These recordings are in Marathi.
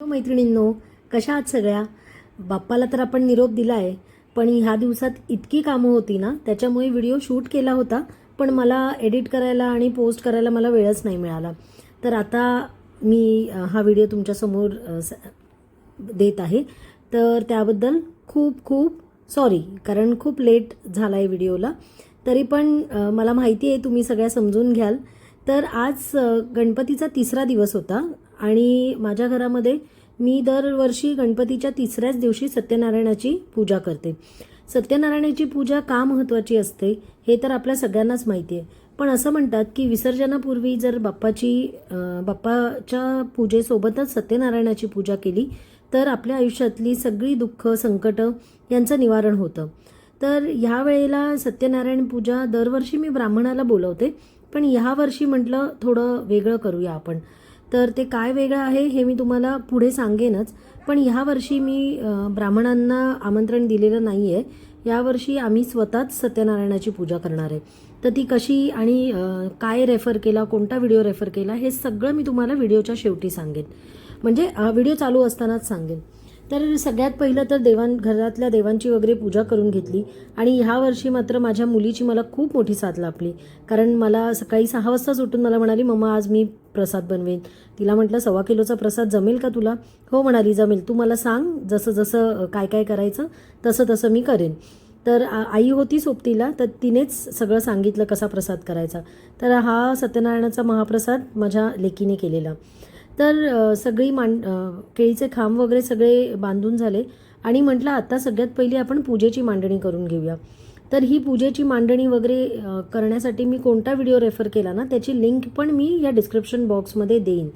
मैत्रिणींनो कशा आहात सगळ्या? बाप्पाला तर आपण निरोप दिला आहे पण ह्या दिवसात इतकी कामं होती ना त्याच्यामुळे व्हिडिओ शूट केला होता पण मला एडिट करायला आणि पोस्ट करायला मला वेळच नाही मिळाला. तर आता मी हा व्हिडिओ तुमच्यासमोर देत आहे. तर त्याबद्दल खूप खूप सॉरी कारण खूप लेट झाला आहे व्हिडिओला. तरी पण मला माहिती आहे तुम्ही सगळ्या समजून घ्याल. तर आज गणपतीचा तिसरा दिवस होता. आणि माझ्या घरामध्ये मी दरवर्षी गणपतीच्या तिसऱ्याच दिवशी सत्यनारायणाची पूजा करते. सत्यनारायणाची पूजा का महत्त्वाची असते हे तर आपल्या सगळ्यांनाच माहिती आहे पण असं म्हणतात की विसर्जनापूर्वी जर बाप्पाची बाप्पाच्या पूजेसोबतच सत्यनारायणाची पूजा केली तर आपल्या आयुष्यातली सगळी दुःख संकट यांचं निवारण होतं. तर ह्या वेळेला सत्यनारायण पूजा दरवर्षी मी ब्राह्मणाला बोलवते पण ह्या वर्षी म्हटलं थोडं वेगळं करूया आपण. तर ते काय वेगळं आहे हे मी तुम्हाला पुढे सांगेनच. पण ह्या वर्षी मी ब्राह्मणांना आमंत्रण दिलेलं नाही आहे यावर्षी आम्ही स्वतःच सत्यनारायणाची पूजा करणार आहे. तर ती कशी आणि काय रेफर केला कोणता व्हिडिओ रेफर केला हे सगळं मी तुम्हाला व्हिडिओच्या शेवटी सांगेन. म्हणजे व्हिडिओ चालू असतानाच सांगेन. तर सगळ्यात पहिलं तर देवां घरातल्या देवांची वगैरे पूजा करून घेतली. आणि ह्या वर्षी मात्र माझ्या मुलीची मला खूप मोठी साथ लाभली. कारण मला सकाळी सहा वाजताच उठून मला म्हणाली मम्मा आज मी प्रसाद बनवेन. तिला म्हटलं सव्वा किलोचा प्रसाद जमेल का तुला? हो म्हणाली जमेल. तू मला सांग जसं जसं काय काय करायचं तसं तसं मी करेन. तर आई होती सोबतीला तर तिनेच सगळं सांगितलं कसा प्रसाद करायचा. तर हा सत्यनारायणाचा महाप्रसाद माझ्या लेकीने केलेला. तर सगळी मांड केळीचे खांब वगैरे सगळे बांधून झाले. आणि म्हटलं आता सगळ्यात पहिली आपण पूजेची मांडणी करून घेऊया. तर ही पूजेची मांडणी वगैरे करण्यासाठी मी कोणता व्हिडिओ रेफर केला ना त्याची लिंक पण मी या डिस्क्रिप्शन बॉक्समध्ये देईन.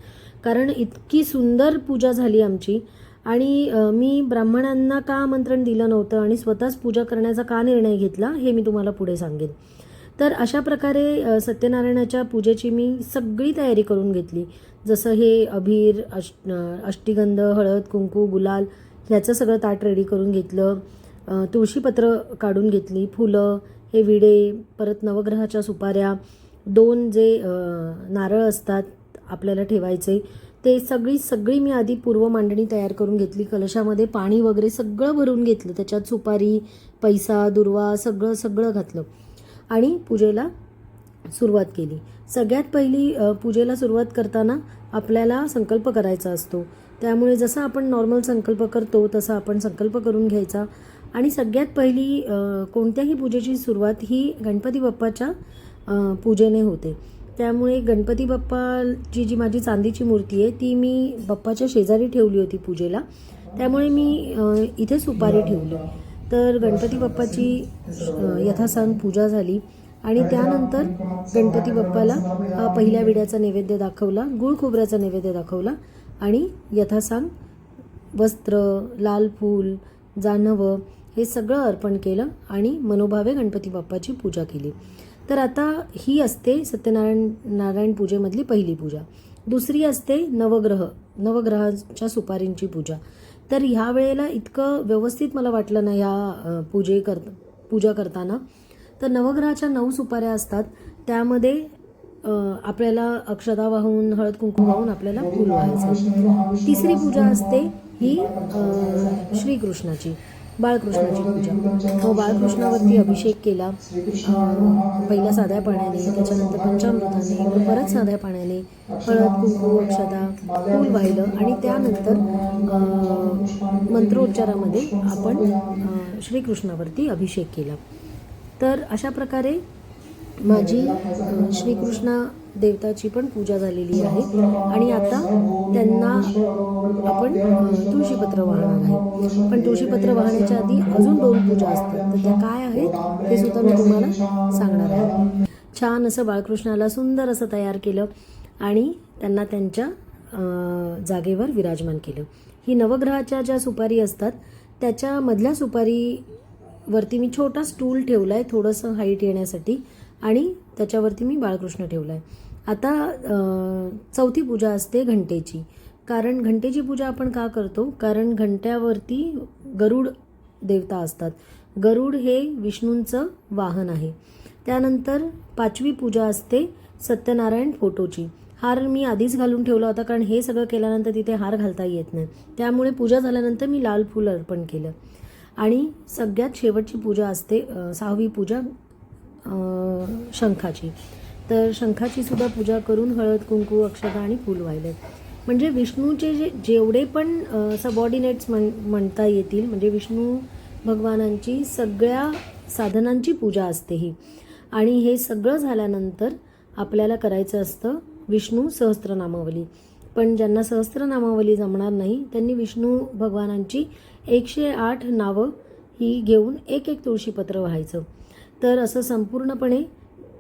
कारण इतकी सुंदर पूजा झाली आमची. आणि मी ब्राह्मणांना का आमंत्रण दिलं नव्हतं आणि स्वतःच पूजा करण्याचा का निर्णय घेतला हे मी तुम्हाला पुढे सांगेन. तर अशा प्रकारे सत्यनारायणाच्या पूजेची मी सगळी तयारी करून घेतली. जसं हे अभीर अश अष्टिगंध हळद कुंकू गुलाल ह्याचं सगळं ताट रेडी करून घेतलं. तुळशीपत्र काढून घेतली फुलं हे विडे परत नवग्रहाच्या सुपाऱ्या दोन जे नारळ असतात आपल्याला ठेवायचे ते सगळी सगळी मी आधी पूर्व मांडणी तयार करून घेतली. कलशामध्ये पाणी वगैरे सगळं भरून घेतलं. त्याच्यात सुपारी पैसा दुर्वा सगळं सगळं घातलं. आणि पूजेला सुरुवात केली. सगळ्यात पहिली पूजेला सुरुवात करताना आपल्याला संकल्प करायचा असतो. त्यामुळे जसं आपण नॉर्मल संकल्प करतो तसा आपण संकल्प करून घ्यायचा. आणि सगळ्यात पहिली कोणत्याही पूजेची सुरुवात ही गणपती बाप्पाच्या पूजेने होते. त्यामुळे गणपती बाप्पाची जी माझी चांदीची मूर्ती आहे ती मी बाप्पाच्या शेजारी ठेवली होती पूजेला. त्यामुळे मी इथे सुपारी ठेवली. तर गणपती बाप्पाची अ, पूजा झाली. आणि त्यानंतर गणपती बाप्पाला पहिल्या विड्याचा नैवेद्य दाखवला गुळ खोबऱ्याचा नैवेद्य दाखवला आणि यथासांग वस्त्र लाल फूल जानवं हे सगळं अर्पण केलं आणि मनोभावे गणपती बाप्पाची पूजा केली. तर आता ही असते सत्यनारायण नारायण पूजेमधली पहिली पूजा. दुसरी असते नवग्रह नवग्रहाच्या सुपारींची पूजा. तर ह्या वेळेला इतकं व्यवस्थित मला वाटलं ना ह्या पूजे कर पूजा करताना. तर नवग्रहाच्या नऊ सुपाऱ्या असतात. त्यामध्ये आपल्याला अक्षता वाहून हळद कुंकू वाहून आपल्याला फूल व्हायचं. तिसरी पूजा असते ही श्रीकृष्णाची बाळकृष्णाची पूजा. मग बाळकृष्णावरती अभिषेक केला. पहिल्या साध्या पाण्याने त्याच्यानंतर पंचामृताने मग परत साध्या पाण्याने हळद कुंकू अक्षदा फूल वाहिलं आणि त्यानंतर मंत्रोच्चारामध्ये आपण श्रीकृष्णावरती अभिषेक केला. तर अशा प्रकारे माझी श्रीकृष्ण देवताची पण पूजा झालेली आहे. आणि आता त्यांना आपण तुळशीपत्र वाहणार आहे. पण तुळशीपत्र वाहण्याच्या आधी अजून दोन पूजा असतात. तर त्या काय आहेत ते सुद्धा मी तुम्हाला सांगणार आहे. छान असं बाळकृष्णाला सुंदर असं तयार केलं आणि त्यांना त्यांच्या जागेवर विराजमान केलं. ही नवग्रहाच्या ज्या सुपारी असतात त्याच्यामधल्या सुपारी वरती मी छोटा स्टूल ठेवला आहे थोडंसं हाईट येण्यासाठी. आणि त्याच्यावरती मी बाळकृष्ण ठेवला आहे आता चौथी पूजा असते घंटेची. कारण घंटेची पूजा आपण का करतो? कारण घंट्यावरती गरुड देवता असतात. गरुड हे विष्णूंचं वाहन आहे. त्यानंतर पाचवी पूजा असते सत्यनारायण फोटोची. हार मी आधीच घालून ठेवला होता कारण हे सगळं केल्यानंतर तिथे हार घालता येत नाही. त्यामुळे पूजा झाल्यानंतर मी लाल फूल अर्पण केलं. आणि सगळ्यात शेवटची पूजा असते सहावी पूजा शंखाची. तर शंखाची सुद्धा पूजा करून हळद कुंकू अक्षता आणि फूल वाहिले. म्हणजे विष्णूचे जे जेवढे पण सबऑर्डिनेट्स म्हण म्हणता येतील म्हणजे विष्णू भगवानांची सगळ्या साधनांची पूजा असते ही. आणि हे सगळं झाल्यानंतर आपल्याला करायचं असतं विष्णू सहस्त्रनामावली पण ज्यांना सहस्त्रनामावली जमणार नाही त्यांनी विष्णू भगवानांची एकशे आठ नावं ही घेऊन एक एक तुळशीपत्र व्हायचं. तर असं संपूर्णपणे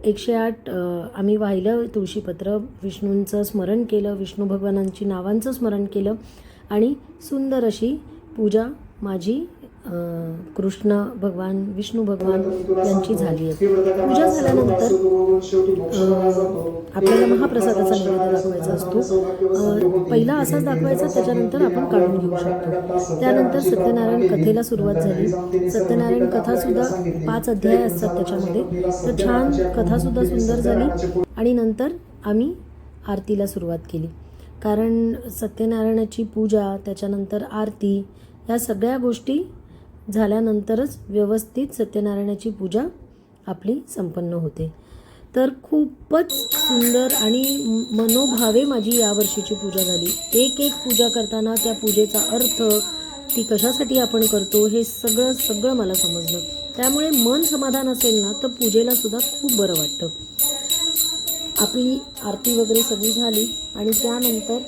एकशे आठ आम्ही वाहिलं तुळशीपत्र विष्णूंचं स्मरण केलं विष्णू भगवानांची नावांचं स्मरण केलं आणि सुंदर अशी पूजा माझी कृष्ण भगवान विष्णू भगवान यांची झाली आहे पूजा झाल्यानंतर आपल्याला महाप्रसादाचा नैवेद्य दाखवायचा असतो. पहिला असाच दाखवायचा त्याच्यानंतर आपण काढून घेऊ शकतो. त्यानंतर सत्यनारायण कथेला सुरुवात झाली. सत्यनारायण कथासुद्धा पाच अध्याय असतात त्याच्यामध्ये. तर छान कथासुद्धा सुंदर झाली आणि नंतर आम्ही आरतीला सुरुवात केली. कारण सत्यनारायणाची पूजा त्याच्यानंतर आरती या सगळ्या गोष्टी झाल्यानंतरच व्यवस्थित सत्यनारायणाची पूजा आपली संपन्न होते. तर खूपच सुंदर आणि मनोभावे माझी यावर्षीची पूजा झाली. एक एक पूजा करताना त्या पूजेचा अर्थ ती कशासाठी आपण करतो हे सगळं सगळं मला समजलं. त्यामुळे मन समाधान असेल ना तर पूजेला सुद्धा खूप बरं वाटतं. आपली आरती वगैरे सगळी झाली आणि त्यानंतर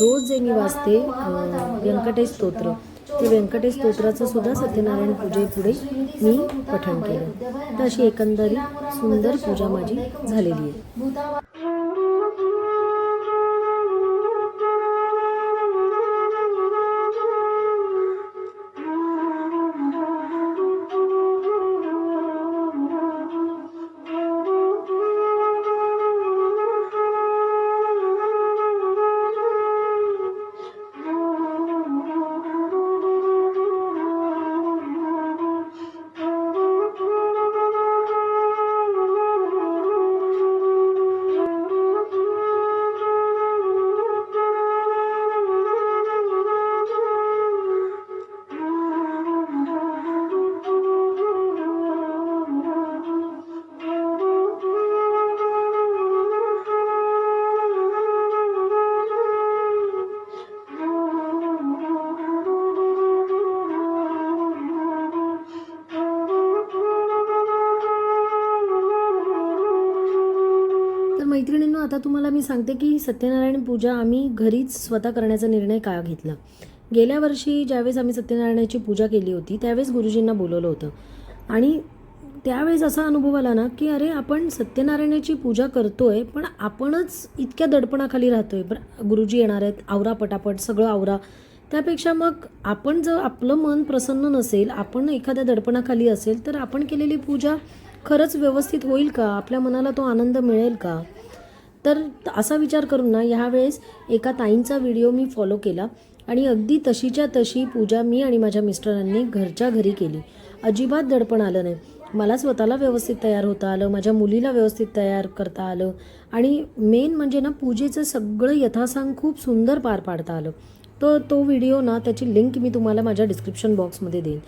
रोज जे मी वाचते व्यंकटेश स्तोत्र. ते व्यंकटेश स्तोत्राचं सुद्धा सत्यनारायण पूजेपुढे मी पठण केलं. तर अशी एकंदरीत सुंदर पूजा माझी झालेली आहे. आता तुम्हाला मी सांगते की सत्यनारायण पूजा आम्ही घरीच स्वतः करण्याचा निर्णय का घेतला? गेल्या वर्षी ज्यावेळेस आम्ही सत्यनारायणाची पूजा केली होती त्यावेळेस गुरुजींना बोलवलं होतं. आणि त्यावेळेस असा अनुभव आला ना की अरे आपण सत्यनारायणाची पूजा करतोय पण आपणच इतक्या दडपणाखाली राहतोय. बरं, गुरुजी येणार आहेत आवरा पटापट सगळं आवरा. त्यापेक्षा मग आपण जर आपलं मन प्रसन्न नसेल आपण एखाद्या दडपणाखाली असेल तर आपण केलेली पूजा खरंच व्यवस्थित होईल का? आपल्या मनाला तो आनंद मिळेल का? तर असा विचार करून ना ह्यावेळेस एका ताईंचा व्हिडिओ मी फॉलो केला आणि अगदी तशीच्या तशी पूजा मी आणि माझ्या मिस्टरांनी घरच्या घरी केली. अजिबात दडपण आलं नाही. मला स्वतःला व्यवस्थित तयार होता आलं माझ्या मुलीला व्यवस्थित तयार करता आलं आणि मेन म्हणजे ना पूजेचं सगळं यथासांग खूप सुंदर पार पाडता आलं. तर तो व्हिडिओ ना त्याची लिंक मी तुम्हाला माझ्या डिस्क्रिप्शन बॉक्समध्ये देईन.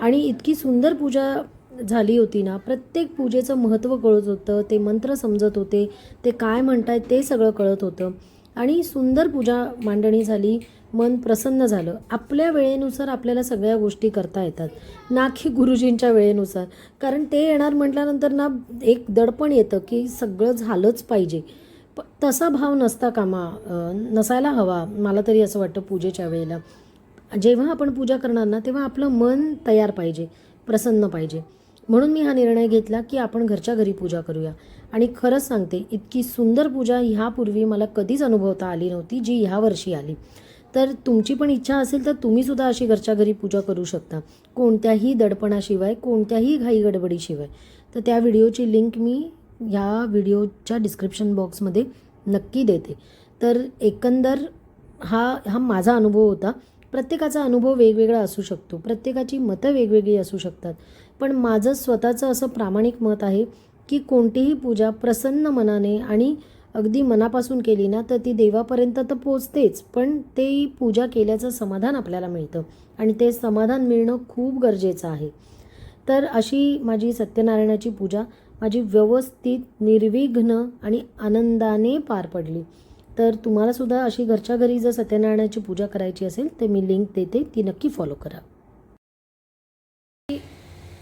आणि इतकी सुंदर पूजा झाली होती ना प्रत्येक पूजेचं महत्त्व कळत होतं ते मंत्र समजत होते ते काय म्हणतायत ते सगळं कळत होतं. आणि सुंदर पूजा मांडणी झाली मन प्रसन्न झालं. आपल्या वेळेनुसार आपल्याला सगळ्या गोष्टी करता येतात. ना की गुरुजींच्या वेळेनुसार. कारण ते येणार म्हटल्यानंतर ना एक दडपण येतं की सगळं झालंच पाहिजे. प तसा भाव नसता कामा नसायला हवा. मला तरी असं वाटतं पूजेच्या वेळेला. जेव्हा आपण पूजा करणार ना तेव्हा आपलं मन तयार पाहिजे प्रसन्न पाहिजे. म्हणून मी हा निर्णय घेतला की आपण घरच्या घरी पूजा करूया. आणि खरंच सांगते इतकी सुंदर पूजा ह्यापूर्वी मला कधीच अनुभवता आली नव्हती जी ह्या वर्षी आली. तर तुमची पण इच्छा असेल तर तुम्हीसुद्धा अशी घरच्या घरी पूजा करू शकता. कोणत्याही दडपणाशिवाय कोणत्याही घाई गडबडीशिवाय. तर त्या व्हिडिओची लिंक मी ह्या व्हिडिओच्या डिस्क्रिप्शन बॉक्समध्ये नक्की देते. तर एकंदर हा हा माझा अनुभव होता. प्रत्येकाचा अनुभव वेगवेगळा असू शकतो. प्रत्येकाची मतं वेगवेगळी असू शकतात. पण माझं स्वतःचं असं प्रामाणिक मत आहे की कोणतीही पूजा प्रसन्न मनाने आणि अगदी मनापासून केली ना तर ती देवापर्यंत तर पोचतेच पण ते पूजा केल्याचं समाधान आपल्याला मिळतं आणि ते समाधान मिळणं खूप गरजेचं आहे. तर अशी माझी सत्यनारायणाची पूजा माझी व्यवस्थित निर्विघ्न आणि आनंदाने पार पडली. तर तुम्हालासुद्धा अशी घरच्या घरी जर सत्यनारायणाची पूजा करायची असेल तर मी लिंक देते ती नक्की फॉलो करा.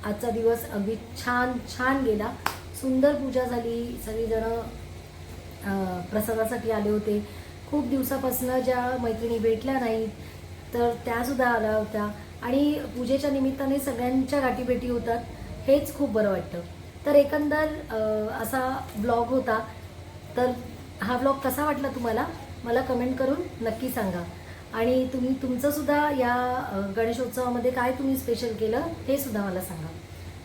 आजचा दिवस अगदी छान छान गेला. सुंदर पूजा झाली. सगळीजण प्रसादासाठी आले होते. खूप दिवसापासनं ज्या मैत्रिणी भेटल्या नाहीत तर त्यासुद्धा आल्या होत्या. आणि पूजेच्या निमित्ताने सगळ्यांच्या गाठीभेटी होतात. हेच खूप बरं वाटतं. तर एकंदर असा ब्लॉग होता. तर हा ब्लॉग कसा वाटला तुम्हाला? मला कमेंट करून नक्की सांगा. आणि तुम्ही तुमचं सुद्धा या गणेशोत्सवामध्ये काय तुम्ही स्पेशल केलं हे सुद्धा मला सांगा.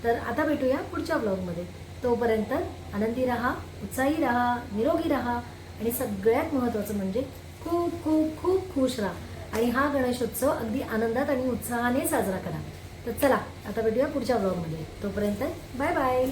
तर आता भेटूया पुढच्या ब्लॉगमध्ये तोपर्यंत आनंदी राहा उत्साही राहा निरोगी राहा आणि सगळ्यात महत्त्वाचं म्हणजे खूप खूप खूप खुश राहा. आणि हा गणेशोत्सव अगदी आनंदात आणि उत्साहाने साजरा करा. तर चला आता भेटूया पुढच्या ब्लॉगमध्ये तोपर्यंत बाय बाय